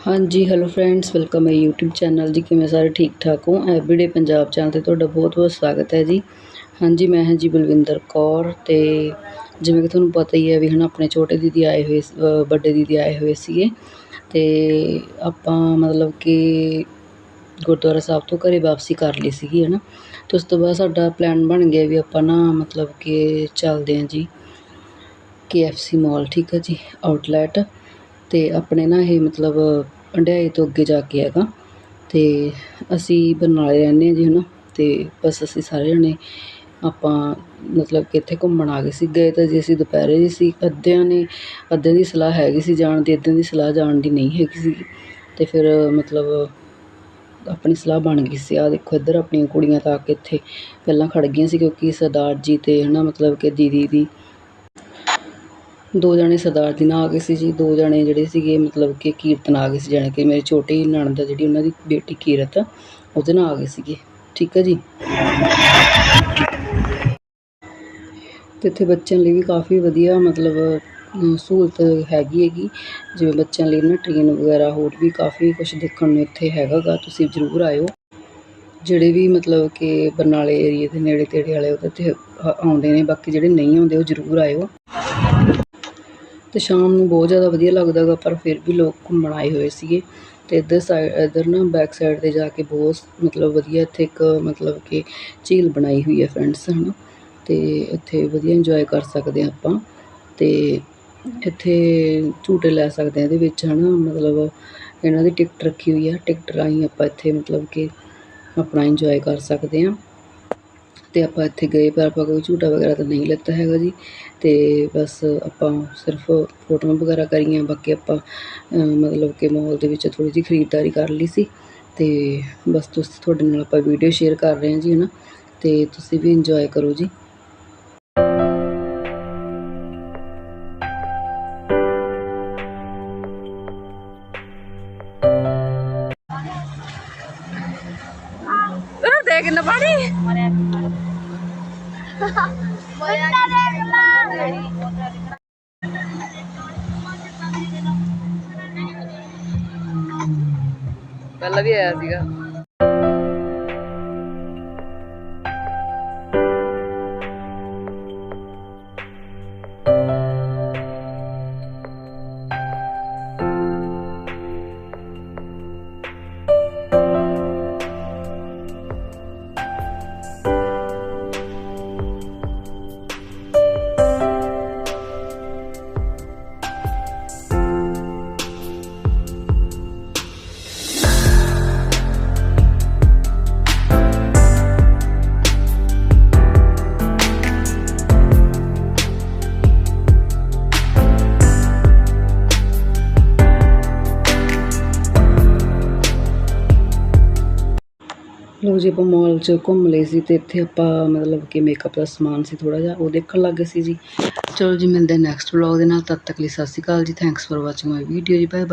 ਹਾਂਜੀ hello friends welcome ਹੈ YouTube channel ਜੀ। ਕਿਵੇਂ ਸਾਰੇ ਠੀਕ ਠਾਕ ਹੋ? ਐਵਰੀਡੇ ਪੰਜਾਬ ਚੈਨਲ ਤੇ ਤੁਹਾਡਾ ਬਹੁਤ ਬਹੁਤ ਸਵਾਗਤ ਹੈ ਜੀ। ਹਾਂਜੀ, ਮੈਂ ਹਾਂ ਜੀ ਬਲਵਿੰਦਰ ਕੌਰ ਤੇ ਜਿਵੇਂ ਕਿ ਤੁਹਾਨੂੰ ਪਤਾ ਹੀ ਹੈ ਵੀ ਹੁਣ ਆਪਣੇ ਛੋਟੇ ਦੀਦੀ ਆਏ ਹੋਏ ਵੱਡੇ ਦੀਦੀ ਆਏ ਹੋਏ ਸੀਗੇ। ਤੇ ਆਪਾਂ ਮਤਲਬ ਕਿ ਗੁਰਦੁਆਰਾ ਸਾਹਿਬ ਤੋਂ ਘਰੇ ਵਾਪਸੀ ਕਰ ਲਈ ਸੀਗੀ, ਹਨਾ। ਤੇ ਉਸ ਤੋਂ ਬਾਅਦ ਸਾਡਾ ਪਲਾਨ ਬਣ ਗਿਆ ਵੀ ਆਪਾਂ ਨਾ ਮਤਲਬ ਕਿ ਚੱਲਦੇ ਹਾਂ ਜੀ। KFC ਮਾਲ ਠੀਕ ਹੈ ਜੀ ਆਊਟਲੈਟ ਅਤੇ ਆਪਣੇ ਨਾ ਇਹ ਮਤਲਬ ਹੰਡਿਆਏ ਤੋਂ ਅੱਗੇ ਜਾ ਕੇ ਹੈਗਾ। ਅਤੇ ਅਸੀਂ ਬਰਨਾਲੇ ਰਹਿੰਦੇ ਹਾਂ ਜੀ ਹੈ ਨਾ ਅਤੇ ਬਸ ਅਸੀਂ ਸਾਰੇ ਜਣੇ ਆਪਾਂ ਮਤਲਬ ਕਿ ਇੱਥੇ ਘੁੰਮਣ ਆ ਗਏ ਸੀ। ਗਏ ਤਾਂ ਜੀ ਅਸੀਂ ਦੁਪਹਿਰੇ ਹੀ ਸੀ, ਅੱਧਿਆਂ ਨੇ, ਅੱਧਿਆਂ ਦੀ ਸਲਾਹ ਹੈਗੀ ਸੀ ਜਾਣ ਦੀ, ਅੱਧਿਆਂ ਦੀ ਸਲਾਹ ਜਾਣ ਦੀ ਨਹੀਂ ਹੈਗੀ ਸੀ। ਅਤੇ ਫਿਰ ਮਤਲਬ ਆਪਣੀ ਸਲਾਹ ਬਣ ਗਈ ਸੀ, ਆਹ ਦੇਖੋ ਇੱਧਰ ਆਪਣੀਆਂ ਕੁੜੀਆਂ ਤਾਂ ਆ ਕੇ ਇੱਥੇ ਪਹਿਲਾਂ ਖੜ੍ਹ ਗਈਆਂ ਸੀ ਕਿਉਂਕਿ ਸਰਦਾਰ ਜੀ ਅਤੇ ਹੈ ਨਾ ਮਤਲਬ ਕਿ ਦੀਦੀ ਦੀ ਦੋ ਜਣੇ ਸਰਦਾਰਦੀ ਨਾਲ ਆ ਗਏ ਸੀ ਜੀ, ਦੋ ਜਣੇ ਜਿਹੜੇ ਸੀਗੇ ਮਤਲਬ ਕਿ ਕੀਰਤਨ ਆ ਗਏ ਸੀ, ਜਾਣੀ ਕਿ ਮੇਰੀ ਛੋਟੀ ਨਣਦ ਆ ਜਿਹੜੀ ਉਹਨਾਂ ਦੀ ਬੇਟੀ ਕੀਰਤ, ਉਹਦੇ ਨਾਲ ਆ ਗਏ ਸੀਗੇ। ਠੀਕ ਹੈ ਜੀ? ਤੇ ਇੱਥੇ ਬੱਚਿਆਂ ਲਈ ਵੀ ਕਾਫੀ ਵਧੀਆ ਮਤਲਬ ਸਹੂਲਤ ਹੈਗੀ ਹੈਗੀ। ਜਿਵੇਂ ਬੱਚਿਆਂ ਲਈ ਨਾ ਟ੍ਰੇਨ ਵਗੈਰਾ ਹੋਰ ਵੀ ਕਾਫੀ ਕੁਝ ਦੇਖਣ ਨੂੰ ਇੱਥੇ ਹੈਗਾ ਗਾ ਤੁਸੀਂ ਜ਼ਰੂਰ ਆਇਓ। ਜਿਹੜੇ ਵੀ ਮਤਲਬ ਕਿ ਬਰਨਾਲੇ ਏਰੀਏ ਦੇ ਨੇੜੇ ਤੇੜੇ ਵਾਲੇ ਉਹਦੇ ਤੇ ਆਉਂਦੇ ਨੇ, ਬਾਕੀ ਜਿਹੜੇ ਨਹੀਂ ਆਉਂਦੇ ਉਹ ਜ਼ਰੂਰ ਆਇਓ। ਅਤੇ ਸ਼ਾਮ ਨੂੰ ਬਹੁਤ ਜ਼ਿਆਦਾ ਵਧੀਆ ਲੱਗਦਾ ਗਾ, ਪਰ ਫਿਰ ਵੀ ਲੋਕ ਘੁੰਮਣ ਆਏ ਹੋਏ ਸੀਗੇ। ਅਤੇ ਇੱਧਰ ਸਾਈਡ ਇੱਧਰ ਨਾ ਬੈਕ ਸਾਈਡ ਤੇ ਜਾ ਕੇ ਬਹੁਤ ਮਤਲਬ ਵਧੀਆ ਇੱਥੇ ਇੱਕ ਮਤਲਬ ਕਿ ਝੀਲ ਬਣਾਈ ਹੋਈ ਹੈ ਫਰੈਂਡਸ ਹੈ ਨਾ ਅਤੇ ਇੱਥੇ ਵਧੀਆ ਇੰਜੋਏ ਕਰ ਸਕਦੇ ਹਾਂ ਆਪਾਂ। ਅਤੇ ਇੱਥੇ ਝੂਟੇ ਲੈ ਸਕਦੇ ਹਾਂ ਇਹਦੇ ਵਿੱਚ ਹੈ ਨਾ ਮਤਲਬ ਇਹਨਾਂ ਦੀ ਟਿਕਟ ਰੱਖੀ ਹੋਈ ਆ। ਟਿਕਟ ਰਾਹੀਂ ਆਪਾਂ ਇੱਥੇ ਮਤਲਬ ਕਿ ਆਪਣਾ ਇੰਜੋਏ ਕਰ ਸਕਦੇ ਹਾਂ। ਤੇ ਆਪਾਂ ਇੱਥੇ ਗਏ, ਪਰ ਆਪਾਂ ਕੋਈ ਝੂਟਾ ਵਗੈਰਾ ਤਾਂ ਨਹੀਂ ਲਿੱਤਾ ਹੈਗਾ ਜੀ। ਤੇ ਬਸ ਆਪਾਂ ਸਿਰਫ ਫੋਟੋਆਂ ਵਗੈਰਾ ਕਰੀਆਂ, ਬਾਕੀ ਆਪਾਂ ਮਤਲਬ ਕਿ ਮਾਲ ਦੇ ਵਿੱਚ ਥੋੜੀ ਜਿਹੀ ਖਰੀਦਦਾਰੀ ਕਰ ਲਈ ਸੀ। ਤੇ ਬਸ ਤੁਸੀਂ ਤੁਹਾਡੇ ਨਾਲ ਆਪਾਂ ਵੀਡੀਓ ਸ਼ੇਅਰ ਕਰ ਰਹੇ ਹਾਂ ਜੀ, ਹਨਾ। ਤੇ ਤੁਸੀਂ ਵੀ ਇੰਜੋਏ ਕਰੋ ਜੀ। ਦੇਖ ਕਿੰਨਾ ਪਾਣੀ? ਪਹਿਲਾਂ ਵੀ ਆਇਆ ਸੀਗਾ। ਲੋ ਜੀ ਆਪਾਂ ਮਾਲ 'ਚ ਘੁੰਮ ਲਏ ਸੀ ਤੇ ਇੱਥੇ ਆਪਾਂ ਮਤਲਬ ਕਿ ਮੇਕਅਪ ਦਾ ਸਮਾਨ ਸੀ ਥੋੜਾ ਜਿਹਾ, ਉਹ ਦੇਖਣ ਲੱਗ ਗਏ ਸੀ ਜੀ। ਚਲੋ ਜੀ ਮਿਲਦੇ ਨੈਕਸਟ ਵਲੌਗ ਦੇ ਨਾਲ, ਤਦ ਤੱਕ ਲਈ ਸਤਿ ਸ਼੍ਰੀ ਅਕਾਲ ਜੀ thanks for watching my video ਜੀ ਬਾਏ ਬਾਏ